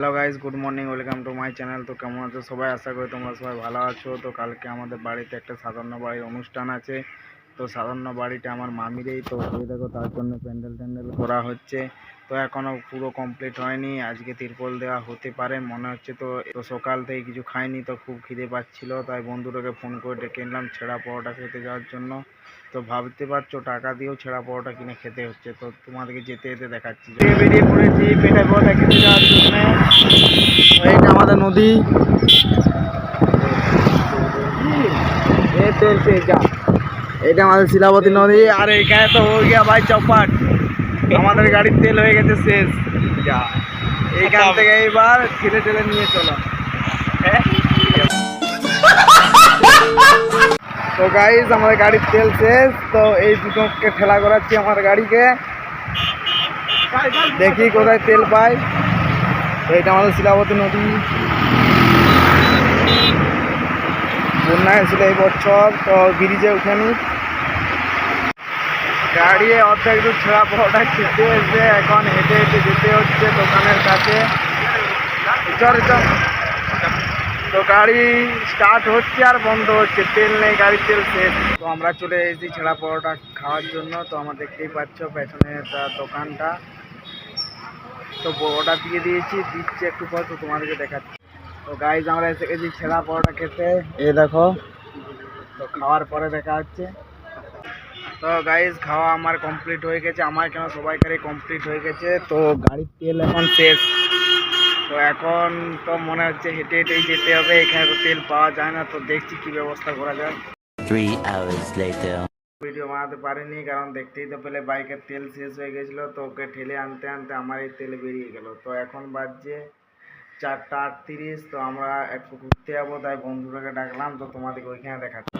Hello guys good morning welcome to my channel তো কেমন আছো? সবাই আশা করি তোমরা সবাই ভালো আছো। তো কালকে আমাদের বাড়িতে একটা সাধারণ বাড়ির অনুষ্ঠান আছে। তো সাধারণ বাড়িটা আমার মামিরই। তো এই দেখো, তার জন্য প্যান্ডেল ট্যান্ডেল করা হচ্ছে। তো এখনও পুরো কমপ্লিট হয়নি। আজকে তিরপল দেওয়া হতে পারে, মনে হচ্ছে তো। তো সকাল থেকে কিছু খাইনি, তো খুব খিদে পাচ্ছিলো। তাই বন্ধুটাকে ফোন করে ডেকে নিলাম ছেঁড়া পরোটা খেতে যাওয়ার জন্য। তো ভাবতে পারছ টাকা দিয়েও ছেঁড়া পরোটা কিনে খেতে হচ্ছে তো তোমাদেরকে যেতে যেতে দেখাচ্ছি। বেরিয়ে পড়েছি পেটে পরোটা খেতে যাওয়ার জন্য। এইটা আমাদের নদী। তেল পেয়ে যা। এটা আমাদের শিলাবতী নদী আর এখানে তো হয়ে গিয়া ভাই চপাট। আমাদের গাড়ির তেল হয়ে গেছে শেষ। যা এইখান থেকে এইবার ঠেলে ঠেলে নিয়ে চলো। হ্যাঁ? তো গাইজ আমাদের গাড়ির তেল শেষ, তো এই দুটোকে ঠেলা করাচ্ছি আমার গাড়িকে। দেখি কোথায় তেল পাই। তো এটা আমাদের শিলাবতী নদী। বন্যা হয়েছিল এই বছর, তো ব্রিজে উঠেনি গাড়ি অর্ধেক দূর ছেঁড়া পড়াটা খেতে এসে এখন হেঁটে হেঁটে যেতে হচ্ছে দোকানের কাছে। চল চল। তো গাড়ি স্টার্ট হচ্ছে আর বন্ধ হচ্ছে। তেল নেই গাড়ির তেল শেষ। তো আমরা চলে এসেছি ছেঁড়া পরোটা খাওয়ার জন্য। তো আমরা দেখতেই পাচ্ছ পেছনে দোকানটা। তো অর্ডার দিয়ে দিয়েছি দিচ্ছি একটু পর তো তোমাদেরকে দেখাচ্ছি। তো গাইজ আমরা এসে গেছি ছেঁড়া পরোটা খেতে। এ দেখো। তো খাওয়ার পরে দেখা হচ্ছে। তো গাইজ খাওয়া আমার কমপ্লিট হয়ে গেছে। আমার কেন সবাইকারই কমপ্লিট হয়ে গেছে। তো গাড়ির তেল এখন শেষ। তো এখন তো মনে হচ্ছে হেঁটে হেঁটেই যেতে হবে এখানে তো তেল পাওয়া যায় না তো দেখছি কি ব্যবস্থা করা যায়. ভিডিও বানাতে পারিনি কারণ দেখতেই তো পেলে বাইকের তেল শেষ হয়ে গেছিল তো ওকে ঠেলে আনতে আনতে আমার এই তেল বেরিয়ে গেল। তো এখন বাজছে চারটা আটত্রিশ তো আমরা একটু ঘুরতে যাব তাই বন্ধুটাকে ডাকলাম তো তোমাদেরকে ওইখানে দেখাচ্ছি।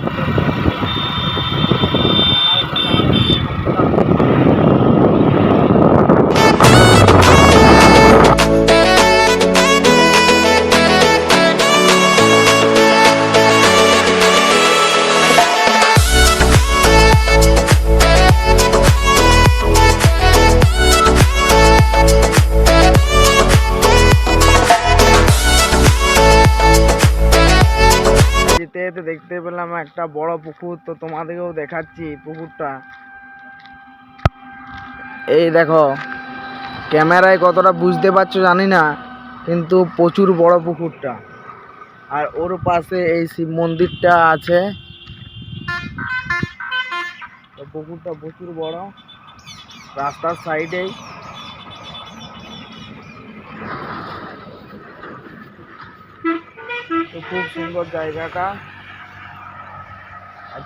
একটা বড় পুকুর তো তোমাদেরকেও দেখাচ্ছি পুকুরটা। এই দেখো, ক্যামেরায় কতটা বুঝতে পারছ জানি না, কিন্তু প্রচুর বড় পুকুরটা। আর ওর পাশে এই শিব মন্দিরটা আছে। পুকুরটা প্রচুর বড়, রাস্তার সাইডেই। খুব সুন্দর জায়গাটা।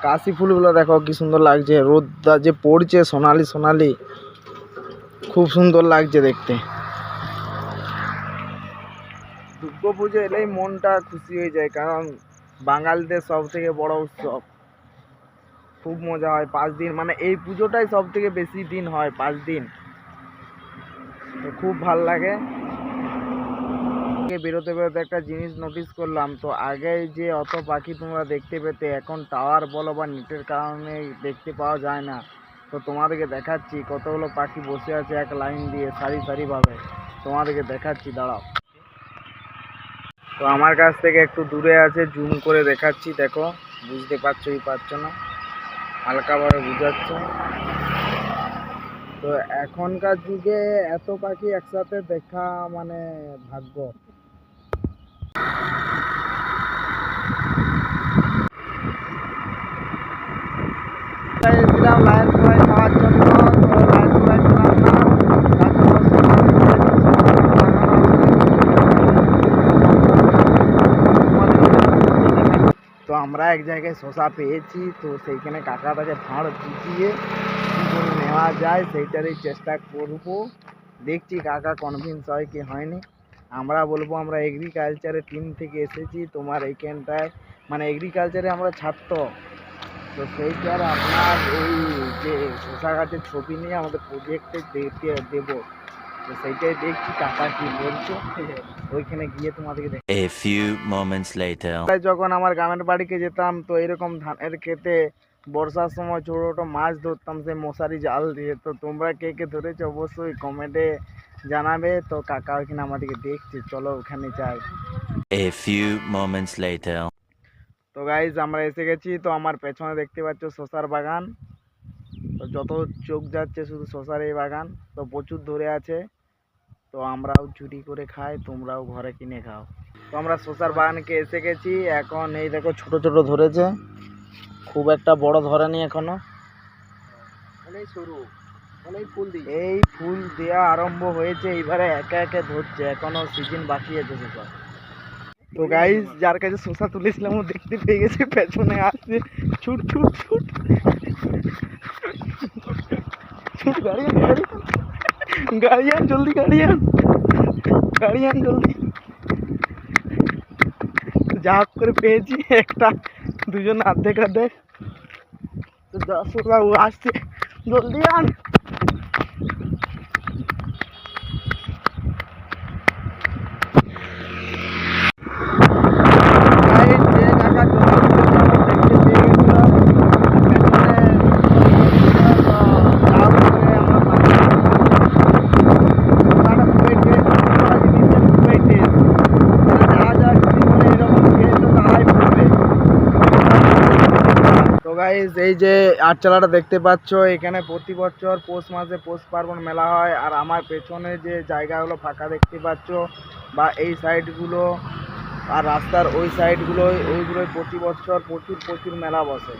কাশি ফুলগুলো দেখো কি সুন্দর লাগছে। রোদটা যে পড়ছে সোনালি সোনালি, খুব সুন্দর লাগছে দেখতে। দুর্গা পুজো এলেই মনটা খুশি হয়ে যায়, কারণ বাঙালিদের সব থেকে বড় উৎসব। খুব মজা হয় পাঁচ দিন মানে এই পুজোটাই সব থেকে বেশি দিন হয়, পাঁচ দিন। খুব ভালো লাগে। বেরোতে বেরোতে একটা জিনিস নোটিস করলাম। তো আগে যে অত পাখি তোমরা দেখতে পেতে, এখন টাওয়ার বলো বা নেটের কারণে দেখতে পাওয়া যায় না। তো তোমাদেরকে দেখাচ্ছি কতগুলো পাখি বসে আছে এক লাইন দিয়ে সারি সারিভাবে। তোমাদেরকে দেখাচ্ছি, দাঁড়াও। তো আমার কাছ থেকে একটু দূরে আছে জুম করে দেখাচ্ছি, দেখো, বুঝতে পারছ কি পারছ না? হালকাভাবে বুঝাচ্ছে? তো এখনকার যুগে এত পাখি একসাথে দেখা মানে ভাগ্য এসেছিলাম লায়ন ফ্রাই খাওয়ার জন্য তো লায়ন ফ্রাই খেলাম না তার জন্য তো আমরা এক জায়গায় শশা পেয়েছি, তো সেইখানে কাকাটাকে ভাঁড় বুঝিয়ে কী নেওয়া যায় সেইটারই চেষ্টা করব। দেখছি কাকা কনভিন্স হয় কি হয়নি। আমরা বলব আমরা এগ্রিকালচারের টিম থেকে এসেছি, তোমার এইখানটায় মানে এগ্রিকালচারে আমরা ছাত্র। তো সেইটার আপনার এই যে শশা গাছের ছবি নিয়ে আমাদের প্রজেক্টে দেবো। তো সেইটাই দেখছি কাকা কি বলছে? ওইখানে গিয়ে তোমাদেরকে দেখ few moments later. তাই যখন আমার গ্রামের বাড়িতে যেতাম তো এরকম ধানের খেতে বর্ষার সময় ছোটো ছোটো মাছ ধরতাম সেই মশারি জাল দিয়ে। তো তোমরা কে কে ধরেছো অবশ্যই কমেন্টে জানাবে। তো কাকা ওইখানে আমাদেরকে দেখছে চলো ওখানে যাই। A few moments later. তো গাইজ আমরা এসে গেছি। তো আমার পেছনে দেখতে পাচ্ছ শশার বাগান। তো যত চোখ যাচ্ছে শুধু শশার এই বাগান তো প্রচুর ধরে আছে। তো আমরাও চুরি করে খাই তোমরাও ঘরে কিনে খাও। তো আমরা শশার বাগানকে এসে গেছি এখন এই দেখো ছোট ছোট ধরেছে। খুব একটা বড় ধরেনি এখনও। অনেক সরু অনেক ফুল এই ফুল দেওয়া আরম্ভ হয়েছে এইবারে একে একে ধরছে এখনও সিজন বাকি আছে শশা তো গাইস যার কাছে শসা তুলেছিলাম ও দেখতে পেয়ে গেছে পেছনে আসছে। ছুট ছুট ছুট। ছুট গাড়ি আন গাড়ি আন। গাড়ি আন জলদি গাড়ি আন গাড়ি আন জলদি যা হোক করে পেয়েছি একটা দুজন অর্ধেক অর্ধেক তো যা শসা ও আসছে জলদি আন গাইস যে কাকা জমা দিয়েছে আমার দেখতে পেয়ে গেছিল তো গাইস এই যে আটচালাটা দেখতে পাচ্ছ, এখানে প্রতি বছর পৌষ মাসে পৌষ পার্বণ মেলা হয়। আর আমার পেছনে যে জায়গাগুলো ফাঁকা দেখতে পাচ্ছ, বা এই সাইডগুলো, আর রাস্তার ওই সাইডগুলো, ওইগুলোয় প্রতি বছর প্রচুর প্রচুর মেলা বসে।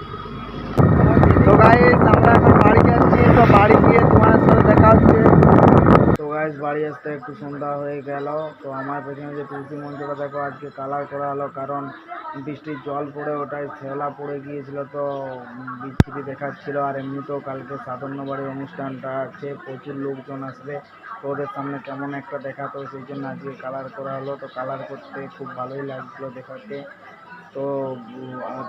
তো গাইজ আমরা এখন বাড়ি যাচ্ছি, তো বাড়ি গিয়ে তোমার সাথে দেখা হচ্ছে তো গাইস বাড়ি আসতে একটু সন্ধ্যা হয়ে গেল। তো আমার পেছনে যে তুলসী মঞ্চটা দেখো, আজকে কালার করা হলো কারণ বৃষ্টির জল পড়ে ওটাই শ্যাওলা পড়ে গিয়েছিল তো বিচ্ছিরি দেখাচ্ছিল। আর এমনিতেও কালকে সাধারণ বাড়ির অনুষ্ঠানটা আছে, প্রচুর লোকজন আসবে। তো ওদের সামনে কেমন একটা দেখাতো সেই জন্য আজকে কালার করা হলো। তো কালার করতে খুব ভালোই লাগছিল দেখাতে। তো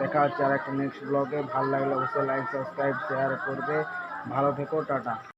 দেখা হচ্ছে আর একটা নেক্সট ব্লগে ভালো লাগলে অবশ্যই লাইক সাবস্ক্রাইব শেয়ার করবে। ভালো থেকো, টাটা।